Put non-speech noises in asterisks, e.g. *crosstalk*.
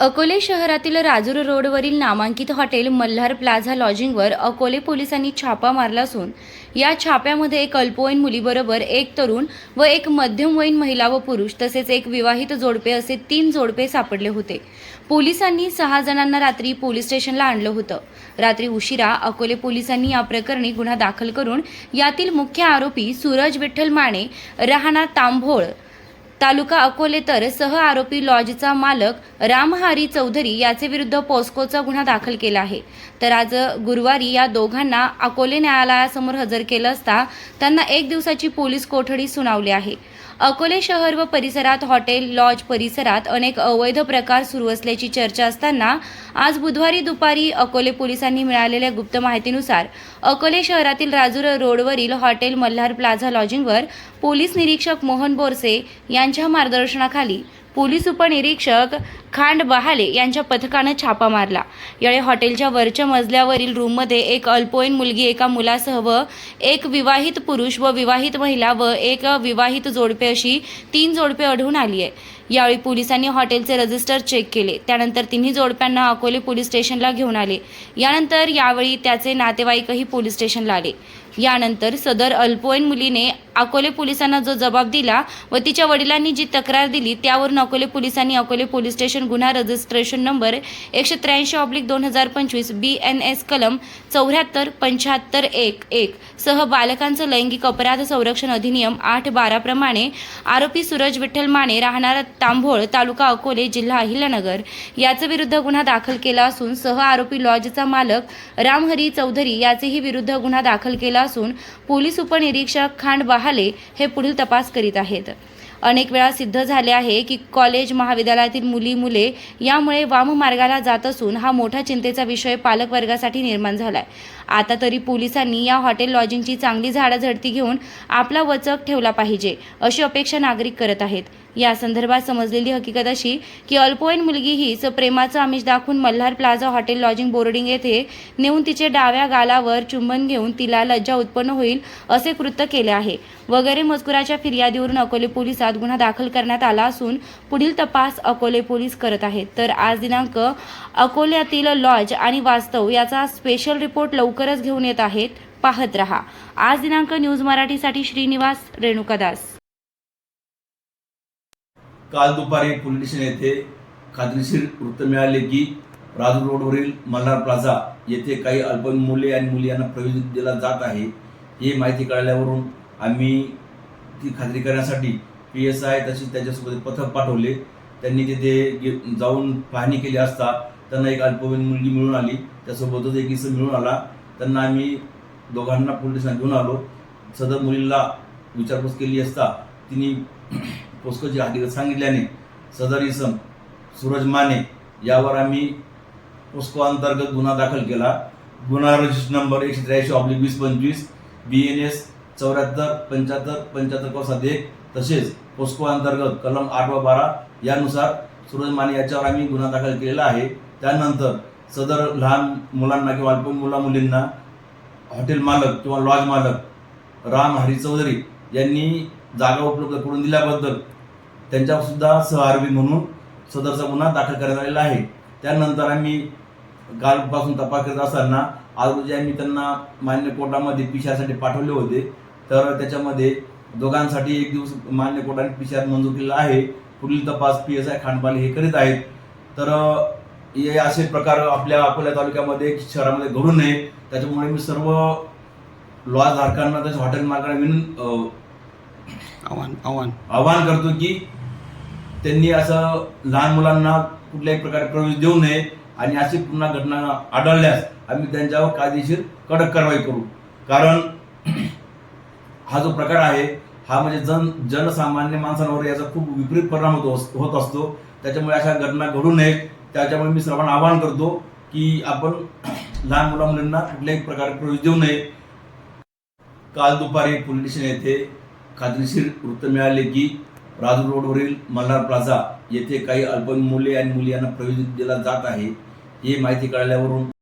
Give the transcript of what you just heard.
अकोले शहरातील राजूर रोडवरील नामांकित हॉटेल मल्हार प्लाझा लॉजिंगवर अकोले पोलिसांनी छापा मारला असून या छाप्यामध्ये एक अल्पवयीन मुलीबरोबर एक तरुण व एक मध्यमवयीन महिला व पुरुष तसेच एक विवाहित जोडपे असे तीन जोडपे सापडले होते. पोलिसांनी सहा जणांना रात्री पोलीस स्टेशनला आणलं होतं. रात्री उशिरा अकोले पोलिसांनी या प्रकरणी गुन्हा दाखल करून यातील मुख्य आरोपी सूरज विठ्ठल माने राहणार तांभोळ तालुका अकोले तर सह आरोपी लॉजचा मालक रामहारी चौधरी याचे विरुद्ध पोस्कोचा गुन्हा दाखल केला आहे. तर आज गुरुवारी या दोघांना अकोले न्यायालयासमोर हजर केलं असता त्यांना एक दिवसाची पोलीस कोठडी सुनावली आहे. अकोले शहर व परिसरात हॉटेल लॉज परिसरात अनेक अवैध प्रकार सुरू असल्याची चर्चा असताना आज बुधवारी दुपारी अकोले पोलिसांनी मिळालेल्या गुप्त माहितीनुसार अकोले शहरातील राजूर रोडवरील हॉटेल मल्हार प्लाझा लॉजिंगवर पोलीस निरीक्षक मोहन बोरसे यांच्या मार्गदर्शनाखाली पोलीस उपनिरीक्षक खांड बहाले यांच्या पथकानं छापा मारला. यावेळी हॉटेलच्या वरच्या मजल्यावरील रूममध्ये एक अल्पवयीन मुलगी एका मुलासह व एक विवाहित पुरुष व विवाहित महिला व एक विवाहित जोडपे अशी तीन जोडपे आढळून आली आहे. यावेळी पोलिसांनी हॉटेलचे रजिस्टर चेक केले. त्यानंतर तिन्ही जोडप्यांना अकोले पोलीस स्टेशनला घेऊन आले. यानंतर यावेळी त्याचे नातेवाईकही पोलीस स्टेशनला आले. यानंतर सदर अल्पवयीन मुलीने अकोले पोलिसांना जो जबाब दिला व तिच्या वडिलांनी जी तक्रार दिली त्यावरून अकोले पोलिसांनी अकोले पोलीस स्टेशन गुन्हा रजिस्ट्रेशन नंबर एकशे त्र्याऐंशी ऑब्लिक दोन हजार पंचवीस बी एन एस कलम चौऱ्याहत्तर पंच्याहत्तर एक एक सह बालकांचं लैंगिक अपराध संरक्षण अधिनियम आठ बाराप्रमाणे आरोपी सूरज विठ्ठल माने राहणारा तांभोळ तालुका अकोले जिल्हा अहिल्यानगर याचे विरुद्ध गुन्हा दाखल केला असून सह आरोपी लॉजचा मालक रामहरी चौधरी याचेही विरुद्ध गुन्हा दाखल केला असून पोलीस उपनिरीक्षक खांड बहाले हे पुढील तपास करीत आहेत. अनेक वेळा सिद्ध झाले आहे की कॉलेज महाविद्यालयातील मुली मुले यामुळे वाममार्गाला जात असून हा मोठा चिंतेचा विषय पालकवर्गासाठी निर्माण झाला आहे आता तरी पोलिसांनी या हॉटेल लॉजिंगची चांगली झाडाझडती घेऊन आपला वचक ठेवला पाहिजे अशी अपेक्षा नागरिक करत आहेत. या संदर्भात समजलेली हकीकत अशी की अल्पवयीन मुलगी हीच प्रेमाचं आमिष दाखवून Malhar plaza hotel lodging boarding येथे नेऊन तिचे डाव्या गालावर चुंबन घेऊन तिला लज्जा उत्पन्न होईल असे कृत्य केले आहे. वगैरे मजकुराच्या फिर्यादीवरून अकोले पोलिसात गुन्हा दाखल करण्यात आला असून पुढील तपास अकोले पोलीस करत आहेत. तर आज दिनांक अकोल्यातील लॉज आणि वास्तव याचा स्पेशल रिपोर्ट लवकरच घेऊन येत आहेत. पाहत रहा. आज दिनांक न्यूज मराठीसाठी श्रीनिवास रेणुकादास. काल दुपारी पोलीस स्टेशन येथे खात्रीशीर वृत्त मिळाले की राजू रोडवरील मल्हार प्लाझा येथे काही अल्पवयीन मुले आणि मुली यांना प्रवेश दिला जात आहे. ही माहिती कळल्यावरून आम्ही ती खात्री करण्यासाठी पी एस आय तसेच त्याच्यासोबत पथक पाठवले. त्यांनी तिथे जाऊन पाहणी केली असता त्यांना एक अल्पवयीन मुलगी मिळून आली. त्यासोबतच एक इसम मिळून आला. त्यांना आम्ही दोघांना पोलीस घेऊन आलो. सदर मुलीला विचारपूस केली असता तिने *clears throat* पोस्कोची हकीकत सांगितल्याने सदर इसम सूरज माने यावर आम्ही पोस्को अंतर्गत गुन्हा दाखल केला. गुन्हा रजिस्टर नंबर एकशे त्र्याऐंशी ऑब्लिक वीस पंचवीस बी एन एस चौऱ्याहत्तर पंच्याहत्तर पंच्याहत्तर कोसात एक तसेच पोस्को अंतर्गत कलम आठ व बारा यानुसार सूरज माने याच्यावर आम्ही गुन्हा दाखल केलेला आहे. त्यानंतर सदर लहान मुलांना किंवा अल्प मुला मुलींना हॉटेल मालक किंवा लॉज मालक राम हरी चौधरी यांनी जागा उपलब्ध करून दिल्याबद्दल त्यांच्यासुद्धा सहआरबी म्हणून सदरचा गुन्हा दाखल करण्यात आलेला आहे. त्यानंतर आम्ही कालपासून तपास करत असताना आज रोजी आम्ही त्यांना मान्य कोर्टामध्ये पिशासाठी पाठवले होते तर त्याच्यामध्ये दोघांसाठी एक दिवस मान्य कोर्टाने पिशात मंजूर केलेला आहे. पुढील तपास पी एस आय खांडपाले हे करीत आहेत. तर हे असे प्रकार आपल्या अकोला तालुक्यामध्ये शहरामध्ये घडू नये. त्याच्यामुळे मी सर्व लॉज धारकांना तसेच हॉटेल मालकांना विनून आव्हान आव्हान. आवाहन करतो की त्यांनी असं लहान मुलांना कुठल्याही प्रकारे प्रवेश देऊ नये आणि अशी पुन्हा घटना आढळल्यास आम्ही त्यांच्यावर कायदेशीर कडक कारवाई करू. कारण *clears throat* हा जो प्रकार आहे हा म्हणजे जन जनसामान्य माणसांवर याचा खूप विपरीत परिणाम होतो होत असतो. त्याच्यामुळे अशा घटना घडू नयेत. त्याच्यामुळे मी सर्वांना आवाहन करतो की आपण लहान मुला मुलींना कुठल्याही प्रकारे प्रवेश देऊ नये. काल दुपारी पोलीस स्टेशन येथे खात्रीशीर वृत्त मिळाले की राजू रोडवरील मल्हार प्लाझा येथे काही अल्पवयीन मुले आणि मुली यांना प्रवेश दिला जात आहे. ही माहिती कळल्यावरून